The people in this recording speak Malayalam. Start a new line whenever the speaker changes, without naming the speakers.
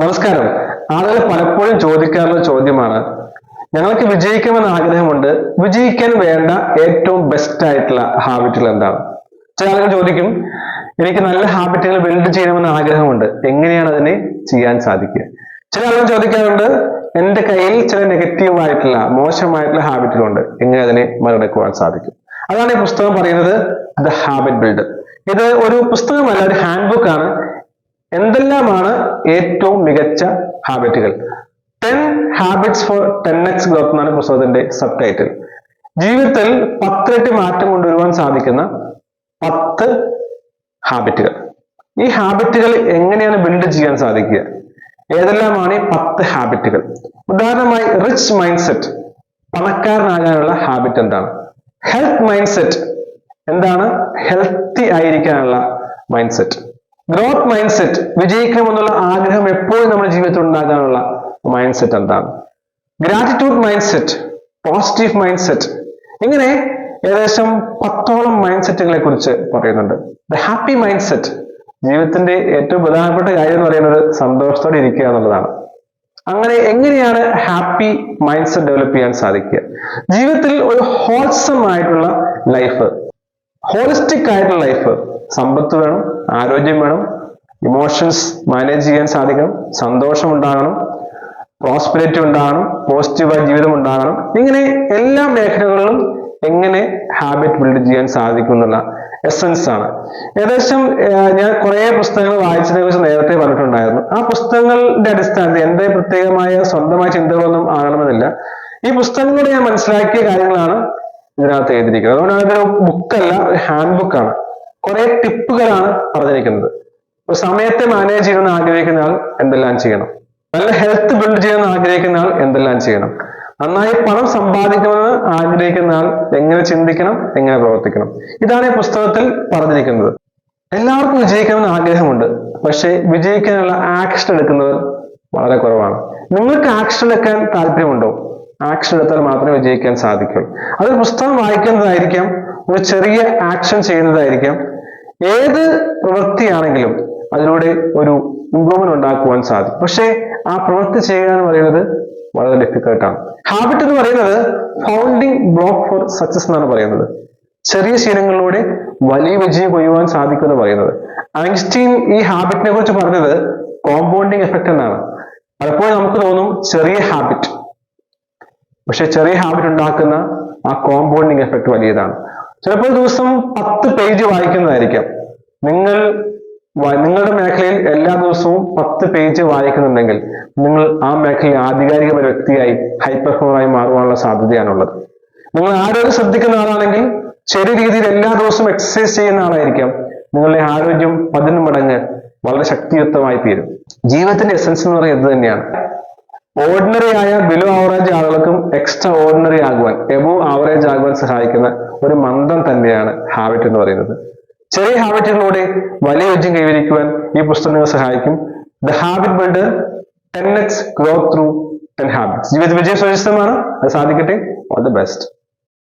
നമസ്കാരം. ആളുകൾ പലപ്പോഴും ചോദിക്കാറുള്ള ചോദ്യമാണ്. ഞങ്ങൾക്ക് വിജയിക്കണമെന്ന് ആഗ്രഹമുണ്ട്. വിജയിക്കാൻ വേണ്ട ഏറ്റവും ബെസ്റ്റ് ആയിട്ടുള്ള ഹാബിറ്റുകൾ എന്താണ്? ചില ആളുകൾ ചോദിക്കും എനിക്ക് നല്ല ഹാബിറ്റുകൾ ബിൽഡ് ചെയ്യണമെന്ന് ആഗ്രഹമുണ്ട്. എങ്ങനെയാണ് അതിനെ ചെയ്യാൻ സാധിക്കുക? ചില ആളുകൾ ചോദിക്കാറുണ്ട് എന്റെ കയ്യിൽ ചില നെഗറ്റീവ് ആയിട്ടുള്ള ഹാബിറ്റുകൾ ഉണ്ട്. എങ്ങനെ അതിനെ മറികടക്കുവാൻ സാധിക്കും? അതാണ് ഈ പുസ്തകം പറയുന്നത് ദ ഹാബിറ്റ് ബിൽഡ് ഇത് ഒരു പുസ്തകമല്ല ഒരു ഹാൻഡ് ബുക്ക് ആണ്. എന്തെല്ലാമാണ് ഏറ്റവും മികച്ച ഹാബിറ്റുകൾ ten habits for ten X growth എന്നാണ് പുസ്തകത്തിന്റെ സബ് ടൈറ്റിൽ ജീവിതത്തിൽ പത്തിരട്ടി മാറ്റം കൊണ്ടുവരുവാൻ സാധിക്കുന്ന പത്ത് ഹാബിറ്റുകൾ ഈ ഹാബിറ്റുകൾ എങ്ങനെയാണ് ബിൽഡ് ചെയ്യാൻ സാധിക്കുക? ഏതെല്ലാമാണ് ഈ പത്ത് ഹാബിറ്റുകൾ ഉദാഹരണമായി റിച്ച് മൈൻഡ് സെറ്റ് പണക്കാരനാകാനുള്ള ഹാബിറ്റ് എന്താണ്? ഹെൽത്ത് മൈൻഡ് സെറ്റ് എന്താണ്? ഹെൽത്തി ആയിരിക്കാനുള്ള mindset growth mindset വിജയിക്കണമെന്നുള്ള ആഗ്രഹം എപ്പോഴും നമ്മുടെ ജീവിതത്തിൽ ഉണ്ടാകാനുള്ള മൈൻഡ് സെറ്റ് എന്താണ്? Gratitude mindset positive mindset ഇങ്ങനെ ഏകദേശം പത്തോളം മൈൻഡ് സെറ്റുകളെ കുറിച്ച് പറയുന്നുണ്ട്. ദ ഹാപ്പി മൈൻഡ് സെറ്റ് ജീവിതത്തിന്റെ ഏറ്റവും പ്രധാനപ്പെട്ട കാര്യം എന്ന് പറയുന്നത് സന്തോഷത്തോടെ ഇരിക്കുക എന്നുള്ളതാണ്. അങ്ങനെ എങ്ങനെയാണ് ഹാപ്പി മൈൻഡ് സെറ്റ് ഡെവലപ്പ് ചെയ്യാൻ സാധിക്കുക? ജീവിതത്തിൽ ഒരു ഹോൾസം ആയിട്ടുള്ള ലൈഫ് ഹോളിസ്റ്റിക് ആയിട്ടുള്ള ലൈഫ് സമ്പത്ത് വേണം ആരോഗ്യം വേണം ഇമോഷൻസ് മാനേജ് ചെയ്യാൻ സാധിക്കണം സന്തോഷം ഉണ്ടാകണം പ്രോസ്പെരിറ്റി ഉണ്ടാകണം പോസിറ്റീവായ ജീവിതം ഉണ്ടാകണം. ഇങ്ങനെ എല്ലാ മേഖലകളിലും എങ്ങനെ ഹാബിറ്റ് ബിൽഡ് ചെയ്യാൻ സാധിക്കും എന്നുള്ള എസൻസ് ആണ്. ഏകദേശം ഞാൻ കുറെ പുസ്തകങ്ങൾ വായിച്ചതിനെ കുറിച്ച് നേരത്തെ പറഞ്ഞിട്ടുണ്ടായിരുന്നു. ആ പുസ്തകങ്ങളുടെ അടിസ്ഥാനത്തിൽ എന്റെ പ്രത്യേകമായ സ്വന്തമായ ചിന്തകളൊന്നും ആകണമെന്നില്ല. ഈ പുസ്തകങ്ങളുടെ ഞാൻ മനസ്സിലാക്കിയ കാര്യങ്ങളാണ് ഇതിനകത്ത് എഴുതിയിരിക്കുന്നത്. അതുകൊണ്ടാണ് ഇതൊരു ബുക്കല്ല ഹാൻഡ് ബുക്കാണ് കുറെ ടിപ്പുകളാണ് പറഞ്ഞിരിക്കുന്നത്. സമയത്തെ മാനേജ് ചെയ്യണമെന്ന് ആഗ്രഹിക്കുന്ന ആൾ എന്തെല്ലാം ചെയ്യണം? നല്ല ഹെൽത്ത് ബിൽഡ് ചെയ്യണമെന്ന് ആഗ്രഹിക്കുന്ന ആൾ എന്തെല്ലാം ചെയ്യണം? നന്നായി പണം സമ്പാദിക്കണമെന്ന് ആഗ്രഹിക്കുന്ന ആൾ എങ്ങനെ ചിന്തിക്കണം? എങ്ങനെ പ്രവർത്തിക്കണം? ഇതാണ് ഈ പുസ്തകത്തിൽ പറഞ്ഞിരിക്കുന്നത്. എല്ലാവർക്കും വിജയിക്കണമെന്ന് ആഗ്രഹമുണ്ട്. പക്ഷെ വിജയിക്കാനുള്ള ആക്ഷൻ എടുക്കുന്നവർ വളരെ കുറവാണ്. നിങ്ങൾക്ക് ആക്ഷൻ എടുക്കാൻ താല്പര്യമുണ്ടോ? ആക്ഷൻ എടുത്താൽ മാത്രമേ വിജയിക്കാൻ സാധിക്കൂ അതൊരു പുസ്തകം വായിക്കുന്നതായിരിക്കാം ഒരു ചെറിയ ആക്ഷൻ ചെയ്യുന്നതായിരിക്കാം. ഏത് പ്രവൃത്തിയാണെങ്കിലും അതിലൂടെ ഒരു ഇമ്പ്രൂവ്മെന്റ് ഉണ്ടാക്കുവാൻ സാധിക്കും. പക്ഷേ ആ പ്രവൃത്തി ചെയ്യുക എന്ന് പറയുന്നത് വളരെ ഡിഫിക്കൽട്ടാണ് ഹാബിറ്റ് എന്ന് പറയുന്നത് ഫൗണ്ടിങ് ബ്ലോക്ക് ഫോർ സക്സസ് എന്നാണ് പറയുന്നത്. ചെറിയ ശീലങ്ങളിലൂടെ വലിയ വിജയം കൊയ്യുവാൻ സാധിക്കും എന്ന് പറയുന്നത്. ഐൻസ്റ്റീൻ ഈ ഹാബിറ്റിനെ കുറിച്ച് പറഞ്ഞത് കോമ്പൗണ്ടിങ് എഫക്റ്റ് എന്നാണ്. പലപ്പോഴും നമുക്ക് തോന്നും ചെറിയ ഹാബിറ്റ് പക്ഷെ ചെറിയ ഹാബിറ്റ് ഉണ്ടാക്കുന്ന ആ കോമ്പൗണ്ടിങ് എഫക്റ്റ് വലിയതാണ്. ചിലപ്പോൾ ദിവസം പത്ത് പേജ് വായിക്കുന്നതായിരിക്കാം. നിങ്ങൾ നിങ്ങളുടെ മേഖലയിൽ എല്ലാ ദിവസവും പത്ത് പേജ് വായിക്കുന്നുണ്ടെങ്കിൽ നിങ്ങൾ ആ മേഖലയിൽ ആധികാരിക വ്യക്തിയായി ഹൈപ്പർഫോറായി മാറുവാനുള്ള സാധ്യതയാണുള്ളത്. നിങ്ങൾ ആരോഗ്യം ശ്രദ്ധിക്കുന്ന ആളാണെങ്കിൽ ചെറിയ രീതിയിൽ എല്ലാ ദിവസവും എക്സസൈസ് ചെയ്യുന്ന ആളായിരിക്കാം. നിങ്ങളുടെ ആരോഗ്യം പതിന് മടങ്ങ് വളരെ ശക്തിയുക്തമായി തീരും. ജീവിതത്തിന്റെ എസൻസ് എന്ന് പറയുന്നത് ഇത് തന്നെയാണ്. ഓർഡിനറി ആയ ബിലോ ആവറേജ് ആളുകൾക്കും എക്സ്ട്രാ ഓർഡിനറി ആകുവാൻ എബോ ആവറേജ് ആകുവാൻ സഹായിക്കുന്ന ഒരു മന്ദം തന്നെയാണ് ഹാബിറ്റ് എന്ന് പറയുന്നത്. ചെറിയ ഹാബിറ്റുകളിലൂടെ വലിയ വിജയം കൈവരിക്കുവാൻ ഈ പുസ്തകങ്ങൾ സഹായിക്കും. The habit build ten X grow through ten habits ജീവിത വിജയ സുരക്ഷിതമാണ് അത് സാധിക്കട്ടെ. All the best